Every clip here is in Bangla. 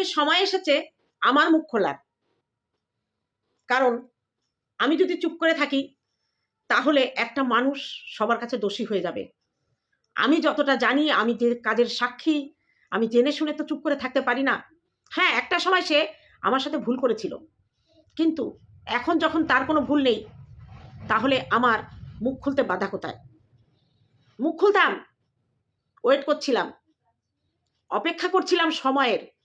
আজকে সময় এসেছে, আমার মুখ খোলার। কারণ, আমি যদি চুপ করে থাকি, তাহলে একটা মানুষ সবার কাছে দোষী হয়ে যাবে। আমি যতটা জানি, আমি যে কাজের সাক্ষী, আমি জেনে শুনে তো চুপ করে থাকতে পারি না। হ্যাঁ একটা সময় সে আমার সাথে ভুল করেছিল। কিন্তু এখন যখন তার কোনো ভুল নেই, তাহলে আমার মুখ খুলতে বাধা কোথায়? মুখ খুলতাম ওয়েট করছিলাম। অপেক্ষা করছিলাম সময়ের।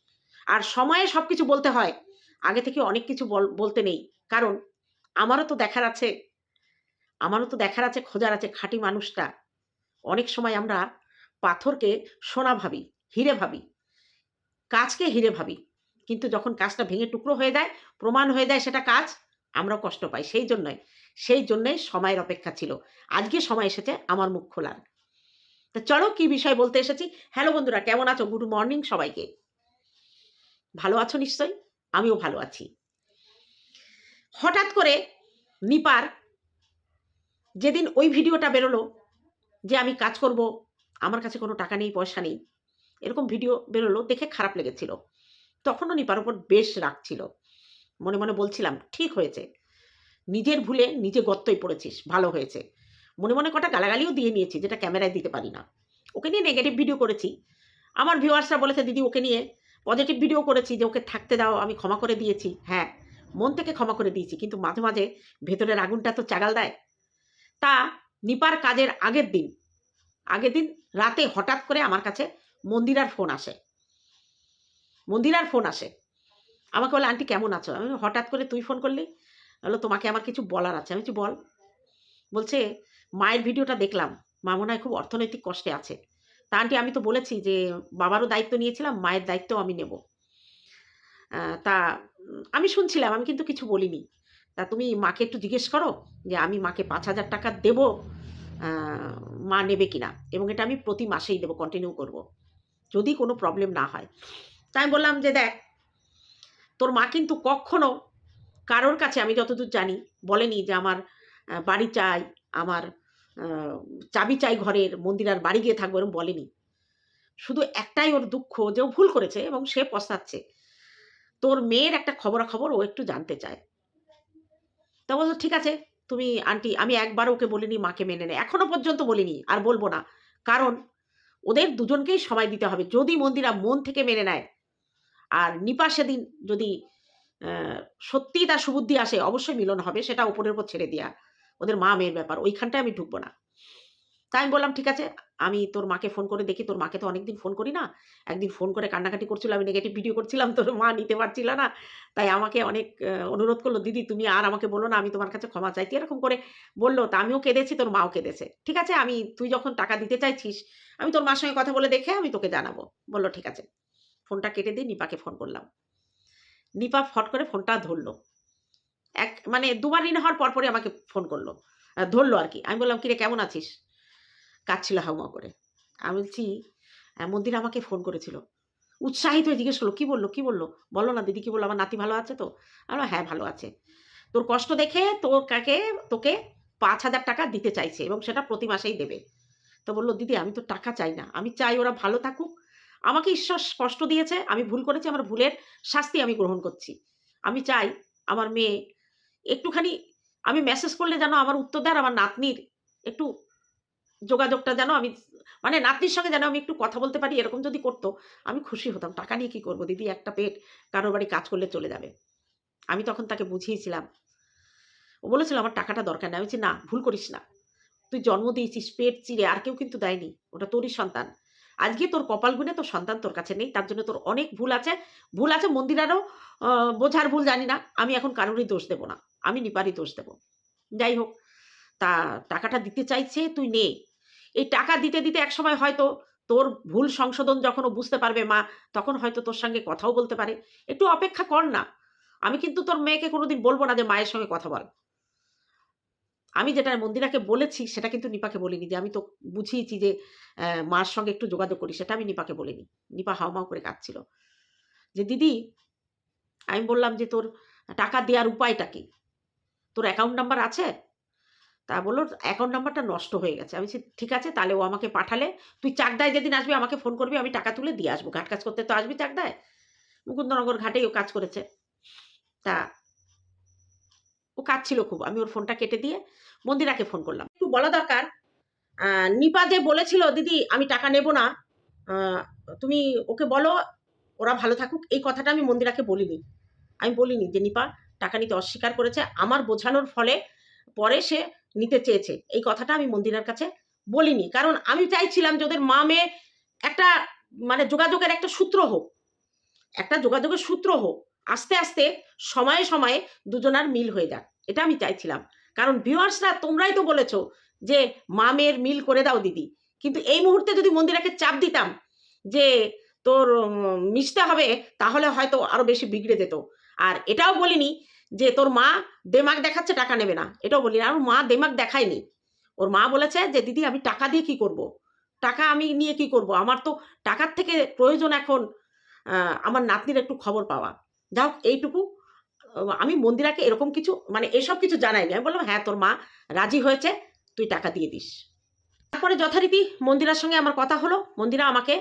আর সময়ে সব কিছু বলতে হয়। আগে থেকে অনেক কিছু বল- বলতে নেই। কারণ আমারও তো দেখার আছে, আমারও তো দেখার আছে, খোঁজার আছে খাঁটি মানুষটা। অনেক সময় আমরা পাথরকে সোনা ভাবি, হিরে ভাবি, কাজকে হিরে ভাবি। কিন্তু যখন কাজটা ভেঙে টুকরো হয়ে যায়, প্রমাণ হয়ে যায় সেটা কাজ, আমরাও কষ্ট পাই। সেই জন্যই সেই জন্যই সময়ের অপেক্ষা ছিল। আজকে সময় এসেছে, আমার মুখ খোলার। তো চলো কি বিষয় বলতে এসেছি? হ্যালো বন্ধুরা, কেমন আছো? গুড মর্নিং সবাইকে। ভালো আছো নিশ্চয়ই? আমিও ভালো আছি। হঠাৎ করে নিপার যেদিন ওই ভিডিওটা বেরোলো যে আমি কাজ করব, আমার কাছে কোনো টাকা নেই, পয়সা নেই, এরকম ভিডিও বেরোলো, দেখে খারাপ লেগেছিল। তখনও নিপার ওপর বেশ রাগ ছিল। মনে মনে বলছিলাম, ঠিক হয়েছে। নিজের ভুলে নিজে গর্তই পড়েছিস, ভালো হয়েছে। মনে মনে কটা গালাগালিও দিয়ে নিয়েছি, যেটা ক্যামেরায় দিতে পারি না। ওকে নিয়ে নেগেটিভ ভিডিও করেছি। আমার ভিউয়ার্সরা বলেছে, দিদি, ওকে নিয়ে পজিটিভ ভিডিও করেছি যে ওকে থাকতে দাও, আমি ক্ষমা করে দিয়েছি। হ্যাঁ মন থেকে ক্ষমা করে দিয়েছি, কিন্তু মাঝে মাঝে ভেতরের আগুনটা তো চাগাল দেয়। তা নিপার কাজের আগের দিন আগের দিন রাতে হঠাৎ করে আমার কাছে মন্দিরার ফোন আসে। মন্দিরার ফোন আসে। আমাকে বলে, আন্টি, কেমন আছো? আমি হঠাৎ করে তুই ফোন করলি? বলল তোমাকে আমার কিছু বলার আছে। আমি বলছি, বল। বলছে, মায়ের ভিডিওটা দেখলাম। মা মনে হয় খুব অর্থনৈতিক কষ্টে আছে। তা আন্টি, আমি তো বলেছি যে বাবারও দায়িত্ব নিয়েছিলাম, মায়ের দায়িত্বও আমি নেব। তা, আমি শুনছিলাম, আমি কিন্তু কিছু বলিনি। তা তুমি মাকে একটু জিজ্ঞেস করো যে আমি মাকে পাঁচ হাজার টাকা দেবো মা নেবে কিনা? এবং এটা আমি প্রতি মাসেই দেবো কন্টিনিউ করব। যদি কোনো প্রবলেম না হয়। তাই আমি বললাম যে দেখ, তোর মা কিন্তু কখনো কারোর কাছে, আমি যতদূর জানি, বলেনি যে আমার বাড়ি চাই, আমার চাবি চাই ঘরের, মন্দির আর বাড়ি গিয়ে থাকব এরকম বলেনি। শুধু একটাই ওর দুঃখ যে ও ভুল করেছে এবং সে পস্তাচ্ছে। তোর মেয়ের একটা খবরাখবর ও একটু জানতে চায়। তা বলতো ঠিক আছে, তুমি আন্টি, আমি একবার ওকে বলিনি, মাকে মেনে নেয় এখনও পর্যন্ত বলিনি, আর বলব না। কারণ ওদের দুজনকেই সময় দিতে হবে। যদি মন্দিরা মন থেকে মেনে নেয়, আর নিপা সেদিন যদি সত্যিই তার সুবুদ্ধি আসে, অবশ্যই মিলন হবে, সেটা ওপরের উপর ছেড়ে দেওয়া ওদের মা মেয়ের ব্যাপার, ওইখানটায় আমি ঢুকবো না। তাই আমি বললাম, ঠিক আছে, আমি তোর মাকে ফোন করে দেখি, তোর মাকে তো অনেকদিন ফোন করি না। একদিন ফোন করে কান্নাকাটি করছিল, আমি নেগেটিভ ভিডিও করছিলাম, তোর মা নিতে পারছিল না। তাই আমাকে অনেক অনুরোধ করল, দিদি, তুমি আর আমাকে বলো না, আমি তোমার কাছে ক্ষমা চাইছি। এরকম করে বলল, তা আমিও কেঁদেছি, তোর মাও কেঁদেছে। ঠিক আছে, আমি, তুই যখন টাকা দিতে চাইছিস, আমি তোর মার সঙ্গে কথা বলে দেখে আমি তোকে জানাব। বলল, ঠিক আছে। ফোনটা কেটে দিয়ে নিপাকে ফোন করলাম। নিপা ফট করে ফোনটা ধরলো। এক মানে দুবার ঋণ হওয়ার পরপরই আমাকে ফোন করল। ধরলো আর কি। আমি বললাম কিরে কেমন আছিস? কাঁদছিল হাউমা করে। আমি বলছি "হ্যাঁ, মন্দির আমাকে ফোন করেছিল। উৎসাহিত হয়ে জিজ্ঞেস করল কী বলল কী বলল? বলো না দিদি কী বলল? আমার নাতি ভালো আছে তো? আমি হ্যাঁ ভালো আছে। তোর কষ্ট দেখে তোর কাকে তোকে পাঁচ হাজার টাকা দিতে চাইছে এবং সেটা প্রতি মাসেই দেবে। তো বলল দিদি আমি তো টাকা চাই না। আমি চাই ওরা ভালো থাকুক। আমাকে ঈশ্বর স্পষ্ট দিয়েছে। আমি ভুল করেছি আমার ভুলের শাস্তি আমি গ্রহণ করছি। আমি চাই আমার মেয়ে একটুখানি আমি মেসেজ করলে যেন আমার উত্তর দেয় আমার নাতনির একটু যোগাযোগটা যেন আমি মানে নাতনির সঙ্গে যেন আমি একটু কথা বলতে পারি, এরকম যদি করতো, আমি খুশি হতাম। টাকা নিয়ে কি করব দিদি? একটা পেট, কারোর বাড়ি কাজ করলে চলে যাবে। আমি তখন তাকে বুঝিয়েছিলাম। ও বলেছিল, আমার টাকাটা দরকার নেই। আমি বলছি, না, ভুল করিস না। তুই জন্ম দিয়েছিস, পেট চিরে, আর কেউ কিন্তু দেয়নি। ওটা তোরই সন্তান। আজকে তোর কপাল গুনে তোর সন্তান তোর কাছে নেই, তার জন্য তোর অনেক ভুল আছে। ভুল আছে মন্দিরারও বোঝার ভুল জানি না, আমি এখন কারোরই দোষ দেবো না, আমি নিপারই দোষ দেবো। যাই হোক, তা টাকাটা দিতে চাইছে, তুই নে। এই টাকা দিতে দিতে একসময় হয়তো তোর ভুল সংশোধন যখন বুঝতে পারবে মা, তখন হয়তো তোর সঙ্গে কথাও বলতে পারে। একটু অপেক্ষা কর না, আমি কিন্তু তোর মেয়েকে কোনোদিন বলব না যে মায়ের সঙ্গে কথা বল। আমি যেটা মন্দিরাকে বলেছি, সেটা কিন্তু নিপাকে বলিনি যে আমি তো বুঝিয়েছি যে মার সঙ্গে একটু যোগাযোগ করি, সেটা আমি নিপাকে বলিনি। নিপা হাওমাও করে কাঁদছিল। যে দিদি, আমি বললাম যে তোর টাকা দেওয়ার উপায়টা কি? তোর অ্যাকাউন্ট নাম্বার আছে? তা বলল অ্যাকাউন্ট নাম্বারটা নষ্ট হয়ে গেছে। আমি ঠিক আছে, তাহলে ও আমাকে পাঠালে। তুই চাকদায় যেদিন আসবি, আমাকে ফোন করবি, আমি টাকা তুলে দিয়ে আসব। ঘাট কাজ করতে তো আসবি চাকদায়? মুকুন্দনগর ঘাটেই ও কাজ করেছে। তা ও কাজ ছিল খুব। আমি ওর ফোনটা কেটে দিয়ে মন্দিরাকে ফোন করলাম। একটু বলা দরকার নিপা যে বলেছিল, দিদি, আমি টাকা নেব না তুমি ওকে বলো, ওরা ভালো থাকুক। এই কথাটা আমি মন্দিরাকে বলিনি। আমি বলিনি যে, নিপা, টাকা নিতে অস্বীকার করেছে, আমার বোঝানোর ফলে পরে সে নিতে চেয়েছে। এই কথাটা আমি মন্দিরার কাছে বলিনি। কারণ আমি চাইছিলাম যে, ওদের মা মেয়ে একটা মানে যোগাযোগের একটা সূত্র হোক। একটা যোগাযোগের সূত্র হোক। আস্তে আস্তে সময়ে সময়ে দুজনার মিল হয়ে যাক। এটা আমি চাইছিলাম। কারণ ভিউয়ার্সরা তোমরাই তো বলেছ যে মা মেয়ের মিল করে দাও দিদি। কিন্তু এই মুহূর্তে যদি মন্দিরাকে চাপ দিতাম যে তোর মিশতে হবে, তাহলে হয়তো আরও বেশি বিগড়ে যেত। আর এটাও বলিনি যে তোর মা দেমাক দেখাচ্ছে, টাকা নেবে না। এটাও বলিনি। আর মা দেমাক দেখায়নি। ওর মা বলেছে যে, দিদি, আমি টাকা দিয়ে কি করব। টাকা আমি নিয়ে কি করব? আমার তো টাকার থেকে প্রয়োজন এখন আমার নাতনির একটু খবর পাওয়া। হোক এইটুকু। আমি মন্দিরাকে এরকম কিছু মানে এসব কিছু জানাইনি। আমি বললাম হ্যাঁ তোর মা রাজি হয়েছে, তুই টাকা দিয়ে দিস। তারপরে যথারীতি মন্দিরার সঙ্গে আমার কথা হলো। মন্দিরা আমাকে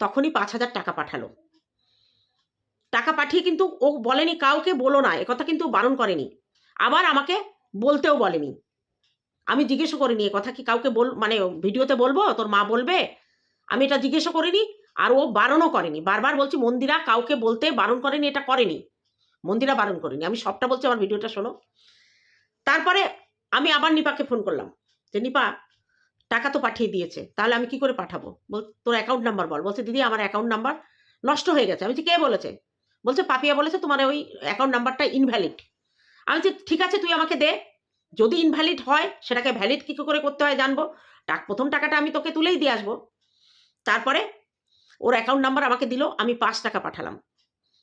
তখনই পাঁচ হাজার টাকা পাঠালো। টাকা পাঠিয়ে কিন্তু ও বলেনি, কাউকে বলো না কথা কিন্তু বারণ করেনি। আবার আমাকে বলতেও বলেনি। আমি জিজ্ঞেসও করিনি কথা কি কাউকে বল মানে ভিডিওতে বলব? তোর মা বলবে? আমি এটা জিজ্ঞেসও করিনি। আর ও বারণও করেনি। বারবার বলছি, মন্দিরা কাউকে বলতে বারণ করেনি, এটা করেনি। মন্দিরা বারণ করেনি। আমি সবটা বলছি, আমার ভিডিওটা শোনো। তারপরে আমি আবার নিপাকে ফোন করলাম যে, নিপা, টাকা তো পাঠিয়ে দিয়েছে, তাহলে আমি কি করে পাঠাবো? বল, তোর অ্যাকাউন্ট নাম্বার বল। বলছে, দিদি, আমার অ্যাকাউন্ট নাম্বার নষ্ট হয়ে গেছে। আমি কে বলেছে? বলছে, পাপিয়া বলেছে, তোমার ওই অ্যাকাউন্ট নাম্বারটা ইনভ্যালিড আমি বলছি, ঠিক আছে, তুই আমাকে দে। যদি ইনভ্যালিড হয়, সেটাকে ভ্যালিড কী করে করতে হয় জানব? প্রথম টাকাটা আমি তোকে তুলেই দিয়ে আসব। তারপরে ওর অ্যাকাউন্ট নাম্বার আমাকে দিল, আমি পাঁচ টাকা পাঠালাম।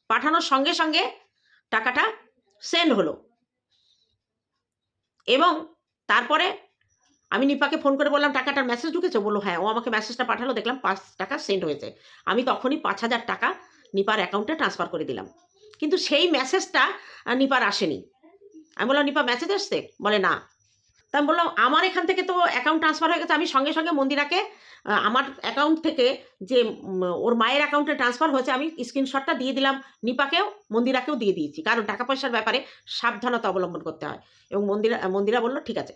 পাঠানোর সঙ্গে সঙ্গে টাকাটা সেন্ড হলো। এবং তারপরে আমি নিপাকে ফোন করে বললাম, টাকাটার মেসেজ ঢুকেছে? বলল হ্যাঁ। ও আমাকে মেসেজটা পাঠালো, দেখলাম পাঁচ টাকা সেন্ড হয়েছে। আমি তখনই পাঁচ হাজার টাকা নিপার অ্যাকাউন্টে ট্রান্সফার করে দিলাম। কিন্তু সেই মেসেজটা নিপার আসেনি। আমি বললাম, নিপা মেসেজ আসছে? বলে, না। আমি বললাম আমার এখান থেকে তো অ্যাকাউন্ট ট্রান্সফার হয়ে গেছে আমি সঙ্গে সঙ্গে মন্দিরাকে আমার অ্যাকাউন্ট থেকে যে ওর মায়ের অ্যাকাউন্টে ট্রান্সফার হয়েছে আমি স্ক্রিনশটটা দিয়ে দিলাম নিপাকেও মন্দিরাকেও দিয়ে দিয়েছি। কারণ টাকা পয়সার ব্যাপারে সাবধানতা অবলম্বন করতে হয়। এবং মন্দিরা মন্দিরা বলল ঠিক আছে।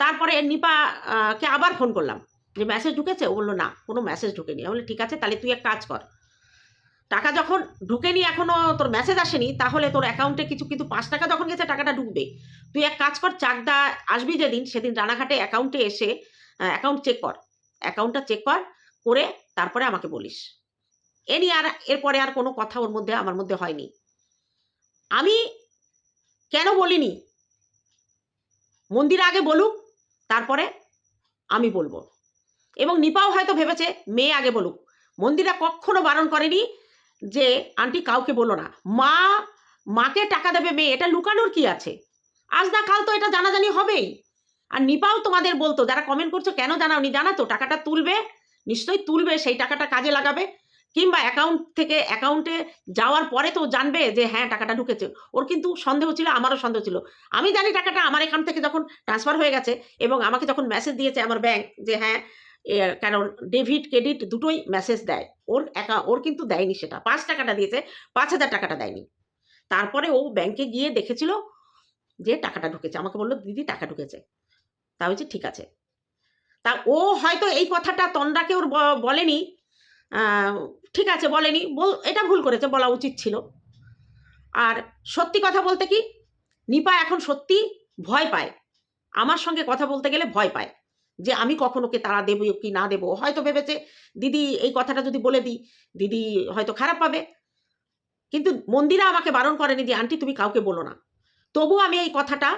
তারপরে নিপা আহ, কে আবার ফোন করলাম। যে মেসেজ ঢুকেছে? ও বলল না কোনো মেসেজ ঢুকেনি। আমি বললাম ঠিক আছে তাহলে তুই এক কাজ কর। টাকা যখন ঢুকেনি এখনও, তোর মেসেজ আসেনি, তাহলে তোর অ্যাকাউন্টে কিছু, কিন্তু পাঁচ টাকা যখন গেছে, টাকাটা ঢুকবে। তুই এক কাজ কর, চাকদা আসবি যেদিন, সেদিন রানাঘাটে অ্যাকাউন্টে এসে অ্যাকাউন্ট চেক কর। অ্যাকাউন্টটা চেক কর, করে তারপরে আমাকে বলিস। এ নিয়ে আর, এরপরে আর কোনো কথা ওর মধ্যে, আমার মধ্যে হয়নি। আমি কেন বলিনি? মন্দির আগে বলুক, তারপরে আমি বলব। এবং নিপাও হয়তো ভেবেছে, মেয়ে আগে বলুক। মন্দিরা কখনো বারণ করেনি যে আন্টি কাউকে বলো না। মা, মাকে টাকা দেবে মেয়ে, এটা লুকানোর কি আছে? আজ না কাল তো এটা জানাজানি হবেই। আর নিপাও তোমাদের বলতো, যারা কমেন্ট করছ, কেন জানাওনি? জানাতো টাকাটা তুলবে, নিশ্চয়ই তুলবে, সেই টাকাটা কাজে লাগাবে। কিংবা অ্যাকাউন্ট থেকে অ্যাকাউন্টে যাওয়ার পরে তো জানবে যে হ্যাঁ টাকাটা ঢুকেছে। ওর কিন্তু সন্দেহ ছিল, আমারও সন্দেহ ছিল। আমি জানি টাকাটা আমার এখান থেকে যখন ট্রান্সফার হয়ে গেছে এবং আমাকে যখন মেসেজ দিয়েছে আমার ব্যাংক যে হ্যাঁ কারণ ডেভিড ক্রেডিট দুটোই মেসেজ দেয়। ওর একা, ওর কিন্তু দেয়নি সেটা। পাঁচ টাকাটা দিয়েছে, পাঁচ হাজার টাকাটা দেয়নি। তারপরে ও ব্যাংকে গিয়ে দেখেছিল যে টাকাটা ঢুকেছে। আমাকে বলল, দিদি, টাকা ঢুকেছে। তা বলছি, ঠিক আছে। তা ও হয়তো এই কথাটা তন্ডাকে ওর বলেনি। ঠিক আছে, বলেনি। বল, এটা ভুল করেছে, বলা উচিত ছিল। আর সত্যি কথা বলতে কি, নিপা এখন সত্যি ভয় পায়। আমার সঙ্গে কথা বলতে গেলে ভয় পায়। যে আমি কখন ওকে তারা দেবো কি না দেবো। হয়তো ভেবেছে, দিদি, এই কথাটা যদি বলে দিই, দিদি হয়তো খারাপ পাবে। কিন্তু মন্দিরা আমাকে বারণ করেনি যে, আন্টি, তুমি কাউকে বলো না। তবু আমি এই কথাটা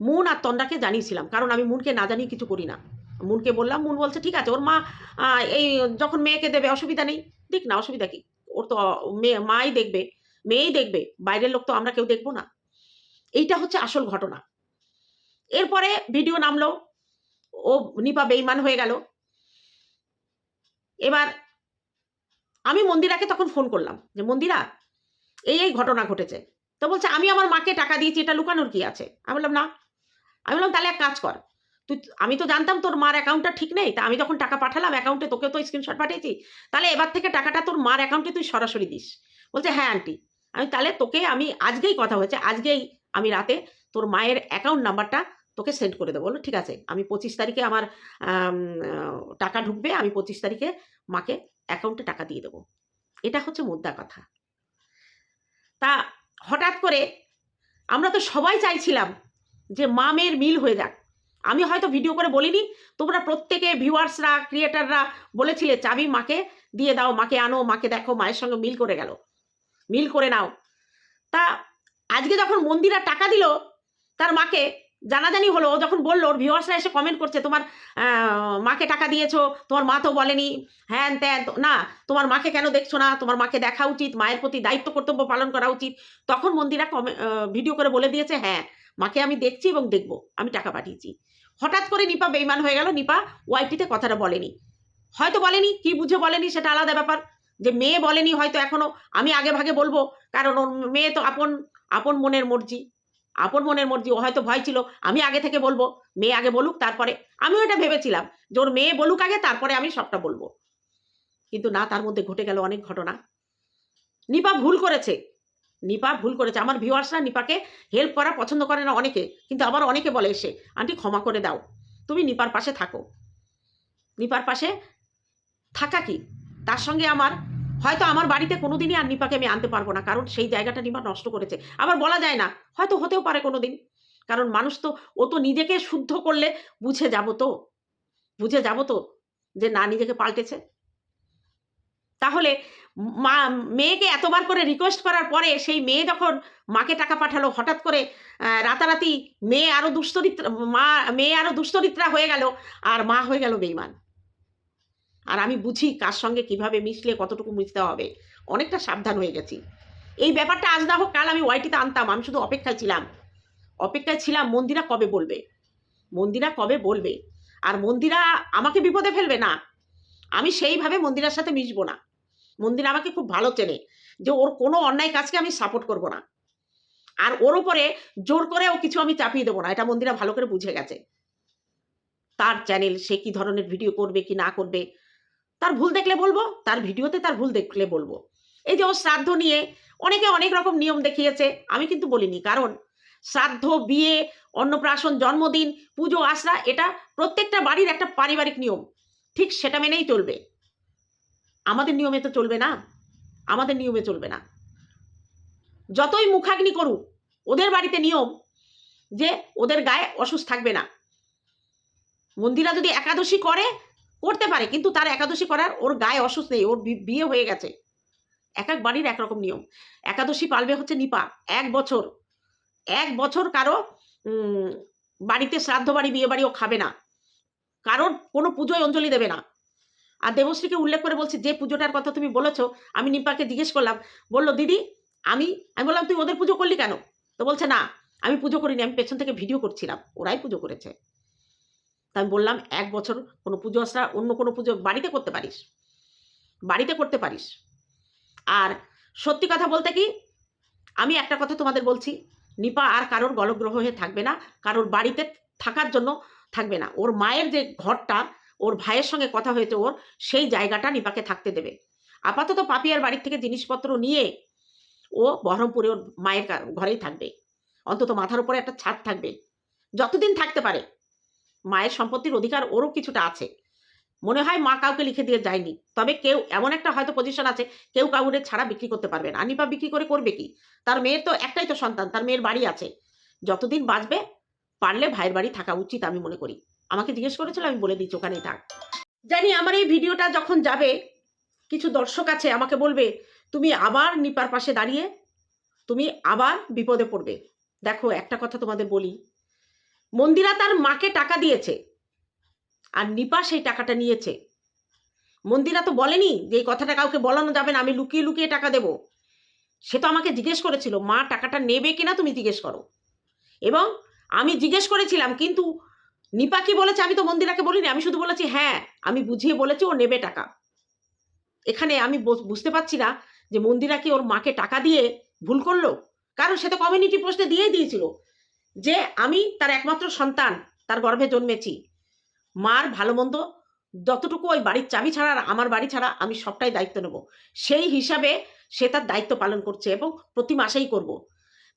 মুন আর তন্ডাকে জানিয়েছিলাম, কারণ আমি মুনকে না জানিয়ে কিছু করি না। মুনকে বললাম, মুন বলছে, ঠিক আছে, ওর মা এই যখন মেয়েকে দেবে, অসুবিধা নেই। দিক না, অসুবিধা কি? ওর তো মেয়ে মাই দেখবে, মেয়েই দেখবে, বাইরের লোক তো আমরা কেউ দেখব না। এইটা হচ্ছে আসল ঘটনা। এরপরে ভিডিও নামলো ও নিপা বেইমান হয়ে গেল। এবার আমি মন্দিরাকে তখন ফোন করলাম যে, মন্দিরা, এই এই ঘটনা ঘটেছে। তো বলছে, আমি আমার মাকে টাকা দিয়েছি, এটা লুকানোর কি আছে? আমি বললাম, না। আমি বললাম, তাহলে এক কাজ কর, তুই, আমি তো জানতাম তোর মার অ্যাকাউন্টটা ঠিক নেই, তা আমি যখন টাকা পাঠালাম অ্যাকাউন্টে তোকে তো স্ক্রিনশট পাঠিয়েছি, তাহলে এবার থেকে টাকাটা তোর মার অ্যাকাউন্টে তুই সরাসরি দিস। বলছে হ্যাঁ আন্টি আমি, তাহলে তোকে আমি আজকেই কথা হয়েছে, আজকেই আমি রাতে তোর মায়ের অ্যাকাউন্ট নাম্বারটা তোকে সেন্ড করে দেবো, বলল, ঠিক আছে, আমি পঁচিশ তারিখে আমার টাকা ঢুকবে, আমি পঁচিশ তারিখে মাকে অ্যাকাউন্টে টাকা দিয়ে দেবো। এটা হচ্ছে মুদ্রা কথা। তা হঠাৎ করে আমরা তো সবাই চাইছিলাম যে মা মেয়ের মিল হয়ে যাক। আমি হয়তো ভিডিও করে বলিনি, তোমরা প্রত্যেকে ভিউয়ার্সরা ক্রিয়েটাররা বলেছিলে চাবি মাকে দিয়ে দাও, মাকে আনো, মাকে দেখো, মায়ের সঙ্গে মিল করে গেল। মিল করে নাও। তা আজকে যখন মন্দিরা টাকা দিল, তার মাকে জানাজানি হলো, ও যখন বলল, ওর ভিউয়ার্সরা এসে কমেন্ট করছে, তোমার মাকে টাকা দিয়েছ, তোমার মা তো বলেনি। হ্যান ত্যান না, তোমার মাকে কেন দেখছ না? তোমার মাকে দেখা উচিত, মায়ের প্রতি দায়িত্ব, কর্তব্য পালন করা উচিত। তখন মন্দিরা কমে ভিডিও করে বলে দিয়েছে হ্যাঁ মাকে আমি দেখছি এবং দেখব, আমি টাকা পাঠিয়েছি। হঠাৎ করে নিপা বেইমান হয়ে গেল। নিপা ওয়াইটিতে কথাটা বলেনি। হয়তো বলেনি, কি বুঝে বলেনি সেটা আলাদা ব্যাপার। যে মেয়ে বলেনি হয়তো এখনও, আমি আগে ভাগে বলব, কারণ ওর মেয়ে তো আপন আপন মনের মর্জি। আপন মনের মর্জি, ও হয়তো ভয় ছিল, আমি আগে থেকে বলব, মেয়ে আগে বলুক, তারপরে আমিও এটা ভেবেছিলাম যে ওর মেয়ে বলুক আগে, তারপরে আমি সবটা বলব। কিন্তু না, তার মধ্যে ঘটে গেল অনেক ঘটনা। নিপা ভুল করেছে। নিপা ভুল করেছে। আমার ভিউয়ার্সরা নিপাকে হেল্প করা পছন্দ করে না অনেকে, কিন্তু আবার অনেকে বলে এসে, আন্টি, ক্ষমা করে দাও। তুমি নিপার পাশে থাকো। নিপার পাশে থাকা কি? তার সঙ্গে আমার হয়তো আমার বাড়িতে কোনোদিনই আর নিপাকে আমি আনতে পারব না, কারণ সেই জায়গাটা নিপা নষ্ট করেছে। আবার বলা যায় না, হয়তো হতেও পারে কোনোদিন। কারণ মানুষ তো, ও তো নিজেকে শুদ্ধ করলে বুঝে যাব তো। বুঝে যাব তো যে না, নিজেকে পাল্টেছে। তাহলে মা, মেয়েকে এতবার করে রিকোয়েস্ট করার পরে সেই মেয়ে যখন মাকে টাকা পাঠালো, হঠাৎ করে রাতারাতি মেয়ে আরও দুশ্চরিত্রা মা, মেয়ে আরও দুশ্চরিত্রা হয়ে গেল, আর মা হয়ে গেল বেইমান আর আমি বুঝি কার সঙ্গে কীভাবে মিশলে কতটুকু মিশতে হবে। অনেকটা সাবধান হয়ে গেছি। এই ব্যাপারটা আজ না হোক কাল আমি ওয়াইটিতে আনতাম, আমি শুধু অপেক্ষায় ছিলাম। অপেক্ষায় ছিলাম মন্দিরা কবে বলবে? মন্দিরা কবে বলবে? আর মন্দিরা আমাকে বিপদে ফেলবে না? আমি সেইভাবে মন্দিরার সাথে মিশবো না। মন্দিরা আমাকে খুব ভালো চেনে যে ওর কোনো অন্যায় কাজকে আমি সাপোর্ট করব না। আর ওর উপরে জোর করে ও কিছু আমি চাপিয়ে দেবো না। এটা মন্দিরা ভালো করে বুঝে গেছে। তার চ্যানেল সে কি ধরনের ভিডিও করবে, কি না করবে তার ভুল দেখলে বলব, তার ভিডিওতে তার ভুল দেখলে বলব। এই যে ও শ্রাদ্ধ নিয়ে অনেকে অনেক রকম নিয়ম দেখিয়েছে, আমি কিন্তু বলিনি। কারণ শ্রাদ্ধ, বিয়ে, অন্নপ্রাশন, জন্মদিন, পুজো, আশরা, এটা প্রত্যেকটা বাড়ির একটা পারিবারিক নিয়ম। ঠিক সেটা মেনেই চলবে। আমাদের নিয়মে তো চলবে না। আমাদের নিয়মে চলবে না। যতই মুখাগ্নি করুক, ওদের বাড়িতে নিয়ম যে ওদের গায়ে অসুস্থ থাকবে না। মন্দিরা যদি একাদশী করে করতে পারে, কিন্তু তার একাদশী করার ওর গায়ে অসুস্থ নেই, ওর বিয়ে হয়ে গেছে। এক এক বাড়ির একরকম নিয়ম। একাদশী পালবে হচ্ছে নিপা, এক বছর। এক বছর কারও বাড়িতে শ্রাদ্ধ বাড়ি, বিয়ে বাড়ি ও খাবে না। কারোর কোনো পুজোয় অঞ্জলি দেবে না। আর দেবশ্রীকে উল্লেখ করে বলছি, যে পুজোটার কথা তুমি বলেছ, আমি নিপাকে জিজ্ঞেস করলাম, বলল, দিদি, আমি আমি বললাম, তুই ওদের পুজো করলি কেন? তো বলছে, না, আমি পুজো করিনি, আমি পেছন থেকে ভিডিও করছিলাম, ওরাই পুজো করেছে। আমি বললাম, এক বছর কোনো পুজো আসা অন্য কোনো পুজো বাড়িতে করতে পারিস। বাড়িতে করতে পারিস। আর সত্যি কথা বলতে কি, আমি একটা কথা তোমাদের বলছি, নিপা আর কারোর গলগ্রহ হয়ে থাকবে না, কারোর বাড়িতে থাকার জন্য থাকবে না। ওর মায়ের যে ঘরটা, ওর ভাইয়ের সঙ্গে কথা হয়েছে ওর, সেই জায়গাটা নিপাকে থাকতে দেবে। আপাতত পাপিয়ার বাড়ির থেকে জিনিসপত্র নিয়ে ও বহরমপুরে ওর মায়ের ঘরেই থাকবে। অন্তত মাথার উপরে একটা ছাদ থাকবে। যতদিন থাকতে পারে মায়ের সম্পত্তির অধিকার ওরও কিছুটা আছে। মনে হয় মা কাউকে লিখে দিয়ে যায়নি। তবে কেউ, এমন একটা হয়তো পজিশন আছে, কেউ কাউরে ছাড়া বিক্রি করতে পারবে না। আনিপা বিক্রি করে করবে কি? তার মেয়ের তো একটাই তো সন্তান, তার মেয়ের বাড়ি আছে। যতদিন বাঁচবে, পারলে ভাইয়ের বাড়ি থাকা উচিত আমি মনে করি। আমাকে জিজ্ঞেস করেছিল, আমি বলে দিচ্ছি, ওখানেই থাক। জানি আমার এই ভিডিওটা যখন যাবে, কিছু দর্শক আছে, আমাকে বলবে, তুমি আবার নিপার পাশে দাঁড়িয়ে, তুমি আবার বিপদে পড়বে। দেখো, একটা কথা তোমাদের বলি মন্দিরা তার মাকে টাকা দিয়েছে। আর নিপা সেই টাকাটা নিয়েছে। মন্দিরা তো বলেনি যে এই কথাটা কাউকে বলানো যাবে না, আমি লুকিয়ে লুকিয়ে টাকা দেব। সে তো আমাকে জিজ্ঞেস করেছিল, মা, টাকাটা নেবে কিনা তুমি জিজ্ঞেস করো? এবং আমি জিজ্ঞেস করেছিলাম, কিন্তু নিপা কি বলেছে আমি তো মন্দিরাকে বলিনি, আমি শুধু বলেছি হ্যাঁ আমি বুঝিয়ে বলেছি, ও নেবে টাকা। এখানে আমি বুঝতে পারছি না যে মন্দিরা কি ওর মাকে টাকা দিয়ে ভুল করল। কারণ সে তো কমিউনিটি পোস্টে দিয়েই দিয়েছিল। যে আমি তার একমাত্র সন্তান, তার গর্ভে জন্মেছি। মার ভালো মন্দ, যতটুকু ওই বাড়ির চাবি ছাড়া আর আমার বাড়ি ছাড়া আমি সবটাই দায়িত্ব নেব। সেই হিসাবে সে তার দায়িত্ব পালন করছে এবং প্রতি মাসেই করব।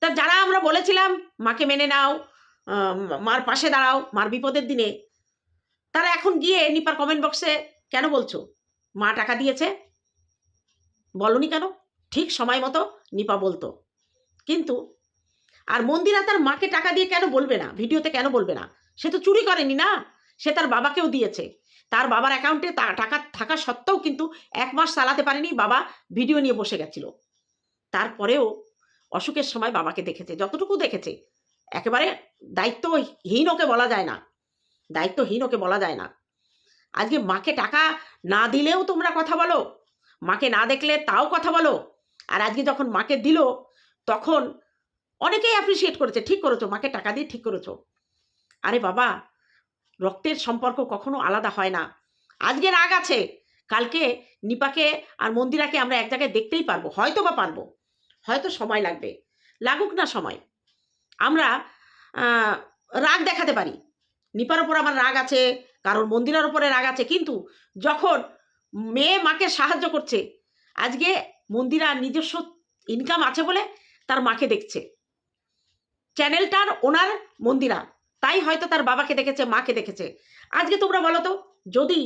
তা যারা আমরা বলেছিলাম, মাকে মেনে নাও মার পাশে দাঁড়াও, মার বিপদের দিনে, তারা এখন গিয়ে নিপার কমেন্ট বক্সে কেন বলছো? মা টাকা দিয়েছে? বলনি কেন? ঠিক সময় মতো নিপা বলতো। কিন্তু আর মন্দিরা তার মাকে টাকা দিয়ে কেন বলবে না? ভিডিওতে কেন বলবে না? সে তো চুরি করেনি না? সে তার বাবাকেও দিয়েছে। তার বাবার অ্যাকাউন্টে টাকা থাকা সত্ত্বেও কিন্তু এক মাস চালাতে পারেনি, বাবা ভিডিও নিয়ে বসে গেছিল। তারপরেও অসুখের সময় বাবাকে দেখেছে, যতটুকু দেখেছে। একেবারে দায়িত্বহীন ওকে বলা যায় না। দায়িত্বহীন ওকে বলা যায় না। আজকে মাকে টাকা না দিলেও তোমরা কথা বলো, মাকে না দেখলে তাও কথা বলো। আর আজকে যখন মাকে দিল, তখন অনেকেই অ্যাপ্রিসিয়েট করেছে, ঠিক করেছ, মাকে টাকা দিয়ে ঠিক করেছ। আরে বাবা, রক্তের সম্পর্ক কখনো আলাদা হয় না। আজকে রাগ আছে, কালকে নিপাকে আর মন্দিরাকে আমরা এক জায়গায় দেখতেই পারব, হয়তো বা পারব, হয়তো সময় লাগবে, লাগুক না সময়। আমরা রাগ দেখাতে পারি। নিপার ওপর আমার রাগ আছে কারণ মন্দিরের ওপরে রাগ আছে, কিন্তু যখন মেয়ে মাকে সাহায্য করছে, আজকে মন্দিরা নিজস্ব ইনকাম আছে বলে তার মাকে দেখছে। চ্যানেলটার ওনার মন্দিরা। তাই হয়তো তার বাবাকে দেখেছে, মাকে দেখেছে। আজকে তোমরা বলো তো, যদি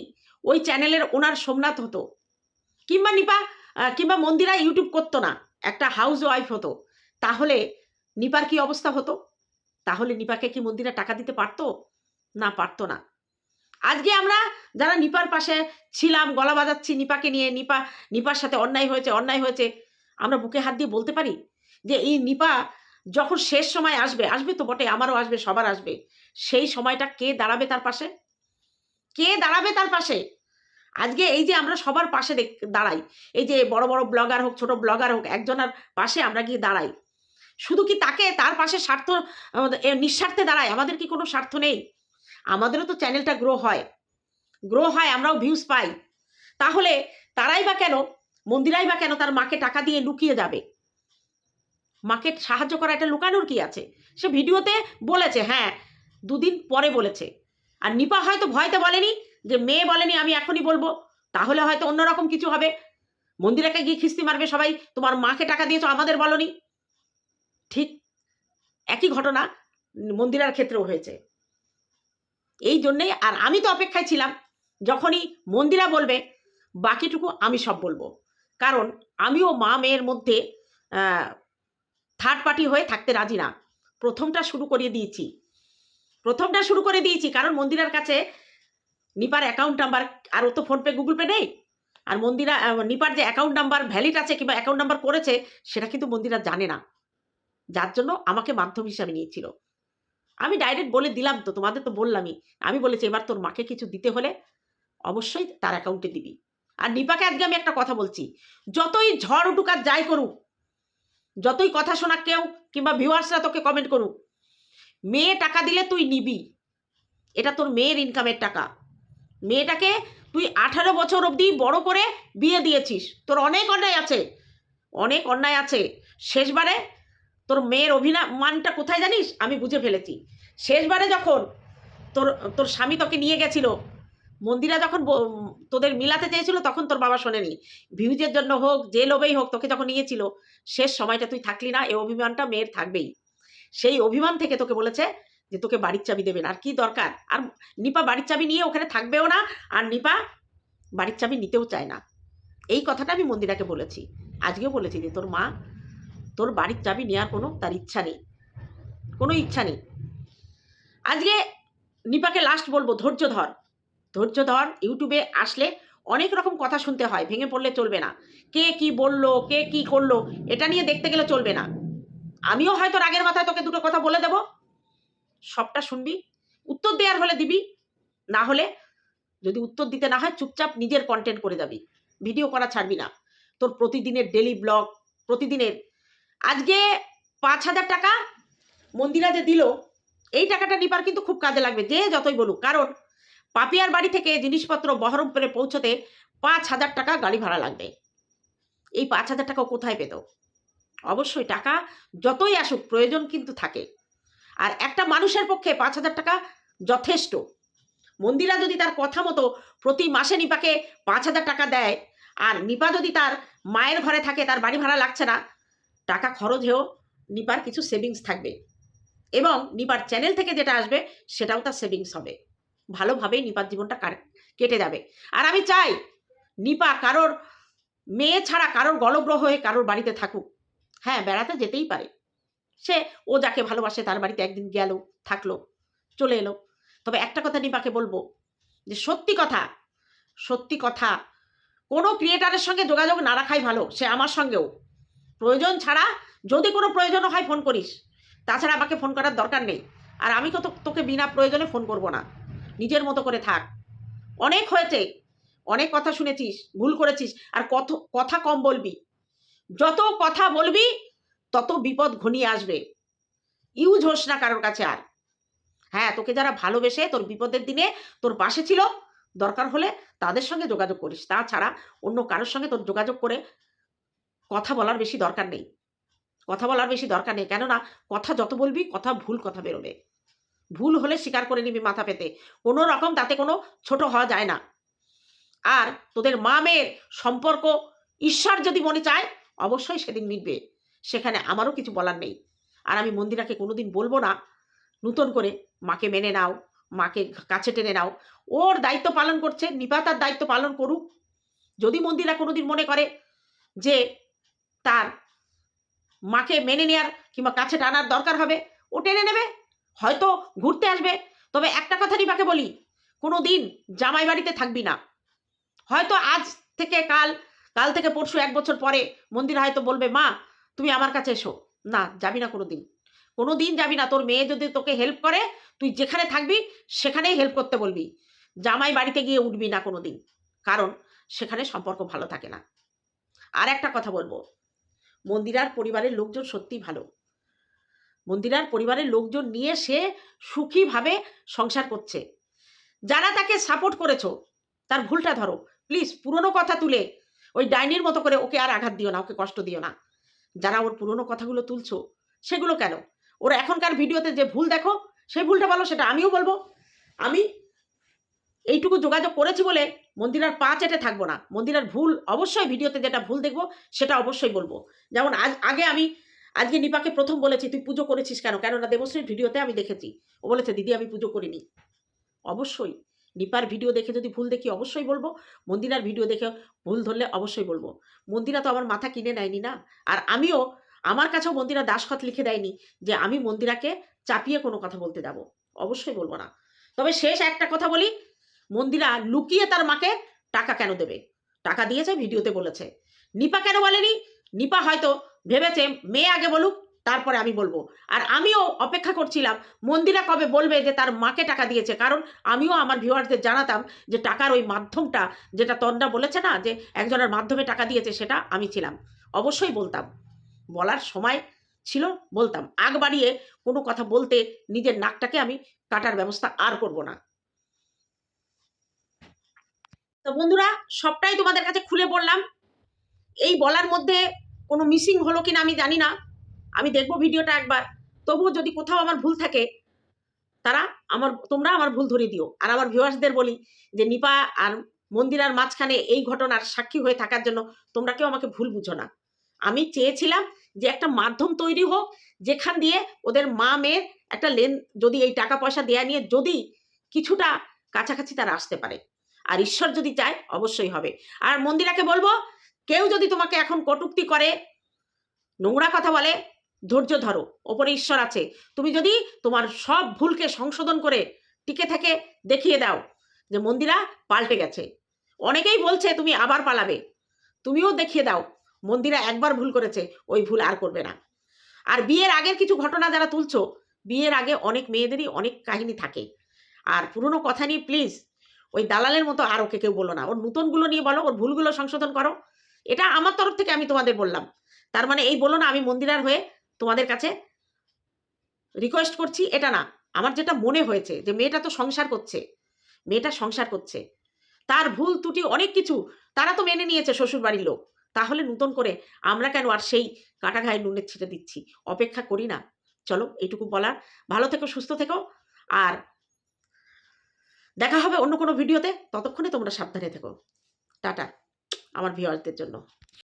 ওই চ্যানেলের ওনার সোমনাথ হতো, কিংবা নিপা কিংবা মন্দিরা ইউটিউব করতো না, একটা হাউস ওয়াইফ হতো, তাহলে নিপার কি অবস্থা হতো? তাহলে নিপাকে কি মন্দিরা টাকা দিতে পারতো? না পারতো না। আজকে আমরা যারা নিপার পাশে ছিলাম, গলা বাজাচ্ছি নিপাকে নিয়ে, নিপা, নিপার সাথে অন্যায় হয়েছে অন্যায় হয়েছে, আমরা বুকে হাত দিয়ে বলতে পারি যে এই নিপা যখন শেষ সময় আসবে আসবে তো বটে আমারও আসবে, সবার আসবে, সেই সময়টা কে দাঁড়াবে তার পাশে? কে দাঁড়াবে তার পাশে? আজকে এই যে আমরা সবার পাশে দাঁড়াই, এই যে বড় বড় ব্লগার হোক, ছোট ব্লগার হোক, একজনের পাশে আমরা গিয়ে দাঁড়াই, শুধু কি তাকে তার পাশে স্বার্থ নিঃস্বার্থে দাঁড়ায়, আমাদের কি কোনো স্বার্থ নেই? আমাদেরও তো চ্যানেলটা গ্রো হয় গ্রো হয়, আমরাও ভিউজ পাই, তাহলে তারাই বা কেন, মন্দিরাই বা কেন তার মাকে টাকা দিয়ে লুকিয়ে যাবে? মাকে সাহায্য করা এটা লুকানোর কি আছে? সে ভিডিওতে বলেছে হ্যাঁ দুদিন পরে বলেছে। আর নিপা হয়তো ভয়তে বলেনি যে, মেয়ে বলেনি, আমি এখনই বলব। তাহলে হয়তো অন্যরকম কিছু হবে। মন্দিরাকে গিয়ে খিস্তি মারবে সবাই, তোমার মাকে টাকা দিয়েছ, আমাদের বলনি। ঠিক একই ঘটনা মন্দিরার ক্ষেত্রেও হয়েছে। এই জন্যেই, আর আমি তো অপেক্ষায় ছিলাম, যখনই মন্দিরা বলবে, বাকিটুকু আমি সব বলব। কারণ আমিও মা মেয়ের মধ্যে থার্ড পার্টি হয়ে থাকতে রাজি না। প্রথমটা শুরু করিয়ে দিয়েছি। প্রথমটা শুরু করে দিয়েছি কারণ মন্দিরার কাছে নিপার অ্যাকাউন্ট নাম্বার আর ও তো ফোনপে গুগল পে নেই। আর মন্দিরা নিপার যে অ্যাকাউন্ট নাম্বার ভ্যালিড আছে কিংবা অ্যাকাউন্ট নাম্বার করেছে, সেটা কিন্তু মন্দিরা জানে না। যার জন্য আমাকে মাধ্যম হিসাবে নিয়েছিল। আমি ডাইরেক্ট বলে দিলাম তো, তোমাদের তো বললামই। আমি বলেছি, এবার তোর মাকে কিছু দিতে হলে অবশ্যই তার অ্যাকাউন্টে দিবি। আর নিপাকে আজকে আমি একটা কথা বলছি, যতই ঝড় উঠুক আর যাই করুক যতই কথা শোনা কেউ কিংবা ভিউয়ার্সরা তোকে কমেন্ট করুক, মেয়ে টাকা দিলে তুই নিবি। এটা তোর মেয়ের ইনকামের টাকা। মেয়েটাকে তুই আঠারো বছর অবধি বড় করে বিয়ে দিয়েছিস। তোর অনেক অন্যায় আছে, অনেক অন্যায় আছে। শেষবারে তোর মেয়ের অভিমানটা কোথায় জানিস? আমি বুঝে ফেলেছি। শেষবারে যখন তোর তোর স্বামী তোকে নিয়ে গেছিল মন্দিরা যখন তোদের মিলাতে চেয়েছিল, তখন তোর বাবা শোনেনি। ভিউজের জন্য হোক, যে লোভেই হোক, তোকে যখন নিয়েছিল, শেষ সময়টা তুই থাকলি না এই অভিমানটা মেয়ের থাকবেই। সেই অভিমান থেকে তোকে বলেছে যে, তোকে বাড়ির চাবি দেবেন আর কি দরকার? আর নিপা বাড়ির চাবি নিয়ে ওখানে থাকবেও না, আর নিপা বাড়ির চাবি নিতেও চায় না। এই কথাটা আমি মন্দিরাকে বলেছি। আজকেও বলেছি যে, তোর মা, তোর বাড়ির চাবি নেওয়ার কোনো তার ইচ্ছা নেই। কোনো ইচ্ছা নেই। আজকে নিপাকে লাস্ট বলব, ধৈর্য ধর। ধৈর্য ধর, ইউটিউবে আসলে অনেক রকম কথা শুনতে হয়, ভেঙে পড়লে চলবে না। কে কি বলল, কে কি করল, এটা নিয়ে দেখতে গেলে চলবে না। আমিও হয়তো রাগের মাথায় তোকে দুটো কথা বলে দেব। সবটা শুনবি, উত্তর দেওয়ার হলে দিবি। না হলে যদি উত্তর দিতে না হয়, চুপচাপ নিজের কন্টেন্ট করে যাবি। ভিডিও করা ছাড়বি না। তোর প্রতিদিনের ডেলি ব্লগ প্রতিদিনের আজকে পাঁচ হাজার টাকা মন্দিরা যে দিল, এই টাকাটা নিবার কিন্তু খুব কাজে লাগবে, যে যতই বলুক। কারণ পাপিয়ার বাড়ি থেকে জিনিসপত্র বহরমপুরে পৌঁছতে পাঁচ হাজার টাকা গাড়ি ভাড়া লাগবে। এই পাঁচ হাজার টাকা কোথায় পেত? অবশ্যই টাকা যতই আসুক, প্রয়োজন কিন্তু থাকে। আর একটা মানুষের পক্ষে পাঁচ হাজার টাকা যথেষ্ট। মন্দিরা যদি তার কথা মতো প্রতি মাসে নিপাকে পাঁচ হাজার টাকা দেয়, আর নিপা যদি তার মায়ের ঘরে থাকে, তার বাড়ি ভাড়া লাগছে না, টাকা খরচ হয়েও নিপার কিছু সেভিংস থাকবে। এবং নিপার চ্যানেল থেকে যেটা আসবে, সেটাও তার সেভিংস হবে। ভালোভাবেই নিপার জীবনটা কেটে যাবে। আর আমি চাই নিপা কারোর, মেয়ে ছাড়া কারোর গলগ্রহ হয়ে কারোর বাড়িতে থাকুক। হ্যাঁ বেড়াতে যেতেই পারে। সে, ও যাকে ভালোবাসে তার বাড়িতে একদিন গেল, থাকল, চলে এলো। তবে একটা কথা নিপাকে বলব, যে সত্যি কথা সত্যি কথা, কোনো ক্রিয়েটারের সঙ্গে যোগাযোগ না রাখাই ভালো, সে আমার সঙ্গেও। প্রয়োজন ছাড়া যদি কোনো প্রয়োজন হয় ফোন করিস। তাছাড়া আমাকে ফোন করার দরকার নেই। আর আমি তো তোকে বিনা প্রয়োজনে ফোন করব না। নিজের মতো করে থাক। অনেক হয়েছে, অনেক কথা শুনেছিস, ভুল করেছিস, আর কত, কথা কম বলবি। যত কথা বলবি, তত বিপদ ঘনিয়ে আসবে। ইউজ হোস না কারোর কাছে আর। হ্যাঁ তোকে যারা ভালোবেসে তোর বিপদের দিনে তোর পাশে ছিল, দরকার হলে তাদের সঙ্গে যোগাযোগ করিস। তাছাড়া অন্য কারোর সঙ্গে তোর যোগাযোগ করে কথা বলার বেশি দরকার নেই। কথা বলার বেশি দরকার নেই। কেননা, কথা যত বলবি, কথা ভুল কথা বেরোবে। ভুল হলে স্বীকার করে নিবি মাথা পেতে। কোনো রকম তাতে কোনো ছোট হওয়া যায় না। আর তোদের মা মেয়ের সম্পর্ক ঈশ্বর যদি মনে চায়, অবশ্যই সেদিন মিটবে। সেখানে আমারও কিছু বলার নেই। আর আমি মন্দিরাকে কোনোদিন বলব না। নূতন করে মাকে মেনে নাও, মাকে কাছে টেনে নাও। ওর দায়িত্ব পালন করছে, নিপা তার দায়িত্ব পালন করুক। যদি মন্দিরা কোনোদিন মনে করে যে তার মাকে মেনে নেওয়ার কিংবা কাছে টানার দরকার হবে, ও টেনে নেবে। হয়তো ঘুরতে আসবে। তবে একটা কথা নিপাকে বলি কোনো দিন জামাই বাড়িতে থাকবি না। হয়তো আজ থেকে কাল কাল থেকে পরশু এক বছর পরে মন্দির হয়তো বলবে, মা, তুমি আমার কাছে এসো। না, যাবি না কোনো দিন কোনো দিন যাবি না। তোর মেয়ে যদি তোকে হেল্প করে, তুই যেখানে থাকবি, সেখানেই হেল্প করতে বলবি। জামাই বাড়িতে গিয়ে উঠবি না কোনো দিন কারণ সেখানে সম্পর্ক ভালো থাকে না। আর একটা কথা বলব। মন্দিরার পরিবারের লোকজন সত্যি ভালো। মন্দিরার পরিবারের লোকজন নিয়ে সে সুখীভাবে সংসার করছে। যারা তাকে সাপোর্ট করেছ, তার ভুলটা ধরো। প্লিজ পুরনো কথা তুলে ওই ডাইনির মতো করে ওকে আর আঘাত দিও না, ওকে কষ্ট দিও না। যারা ওর পুরনো কথাগুলো তুলছো, সেগুলো কেন? ওর এখনকার ভিডিওতে যে ভুল দেখো, সেই ভুলটা বলো, সেটা আমিও বলব। আমি এইটুকু যোগাযোগ করেছি বলে মন্দিরার পা চেটে থাকব না। মন্দিরার ভুল, অবশ্যই ভিডিওতে যেটা ভুল দেখব, সেটা অবশ্যই বলব। যেমন আজ, আগে আমি আজকে নিপাকে প্রথম বলেছি, তুই পুজো করেছিস কেন? কেননা দেবশ্রীর ভিডিওতে আমি দেখেছি। ও বলেছে, দিদি, আমি পুজো করিনি। অবশ্যই। নিপার ভিডিও দেখে যদি ভুল দেখি, অবশ্যই বলব। মন্দিরার ভিডিও দেখে ভুল ধরলে অবশ্যই বলব। মন্দিরা তো আমার মাথা কিনে নেয়নি না? আর আমিও, আমার কাছেও মন্দিরা দাসখত লিখে দেয়নি যে আমি মন্দিরাকে চাপিয়ে কোনো কথা বলতে যাব। অবশ্যই বলব না। তবে শেষ একটা কথা বলি, মন্দিরা লুকিয়ে তার মাকে টাকা কেন দেবে? টাকা দিয়েছে, ভিডিওতে বলেছে। নিপা কেন বলেনি? নিপা হয়তো ভেবেছে মেয়ে আগে বলুক, তারপরে আমি বলব। আর আমিও অপেক্ষা করছিলাম, মন্দিরা কবে বলবে যে তার মাকে টাকা দিয়েছে? কারণ আমিও আমার ভিউয়ারদের জানাতাম যে টাকার ওই মাধ্যমটা, যেটা তন্ডা বলেছে না, যে একজনের মাধ্যমে টাকা দিয়েছে, সেটা আমি ছিলাম। অবশ্যই বলতাম। বলার সময় ছিল, বলতাম। আগ বাড়িয়ে কোনো কথা বলতে নিজের নাকটাকে আমি কাটার ব্যবস্থা আর করব না। তো বন্ধুরা, সবটাই তোমাদের কাছে খুলে বললাম। এই বলার মধ্যে কোনো মিসিং হলো কিনা আমি জানি না। আমি দেখব ভিডিওটা একবার। তবুও যদি কোথাও আমার ভুল থাকে, তারা আমার, তোমরা আমার ভুল ধরিয়ে দিও। আর আমার ভিউয়ার্সদের বলি যে, নিপা আর মন্দিরার মাঝখানে এই ঘটনার সাক্ষী হয়ে থাকার জন্য তোমরা কেউ আমাকে ভুল বুঝো না। আমি চেয়েছিলাম যে একটা মাধ্যম তৈরি হোক, যেখান দিয়ে ওদের মা মেয়ের একটা লেন, যদি এই টাকা পয়সা দেয়া নিয়ে যদি কিছুটা কাছাকাছি তারা আসতে পারে। আর ঈশ্বর যদি চায়, অবশ্যই হবে। আর মন্দিরাকে বলব কেউ যদি তোমাকে এখন কটুক্তি করে, নোংরা কথা বলে, ধৈর্য ধরো, ওপরে ঈশ্বর আছে। তুমি যদি তোমার সব ভুলকে সংশোধন করে টিকে থেকে দেখিয়ে দাও যে মন্দিরা পাল্টে গেছে। অনেকেই বলছে তুমি আবার পালাবে। তুমিও দেখিয়ে দাও, মন্দিরা একবার ভুল করেছে, ওই ভুল আর করবে না। আর বিয়ের আগের কিছু ঘটনা যারা তুলছো, বিয়ের আগে অনেক মেয়েদেরই অনেক কাহিনী থাকে। আর পুরনো কথা নিয়ে প্লিজ ওই দালালের মতো আর ওকে কেউ বলো না। ওর নতুনগুলো নিয়ে বলো, ওর ভুলগুলো সংশোধন করো। এটা আমার তরফ থেকে আমি তোমাদের বললাম। তার মানে এই বলো না, আমি মন্দিরার হয়ে তোমাদের কাছে রিকোয়েস্ট করছি, এটা না। আমার যেটা মনে হয়েছে যে মেয়েটা তো সংসার করছে, মেয়েটা সংসার করছে। তার ভুল ত্রুটি অনেক কিছু, তারা তো মেনে নিয়েছে শ্বশুর বাড়ির লোক। তাহলে নতুন করে আমরা কেন আর সেই কাটা ঘায়ে নুনের ছিটে দিচ্ছি? অপেক্ষা করি না। চলো, এইটুকু বলার। ভালো থেকো, সুস্থ থেকো। আর দেখা হবে অন্য কোনো ভিডিওতে। ততক্ষণে তোমরা সাবধানে থেকো। টাটা। আমার ভিওয়ার্সদের জন্য।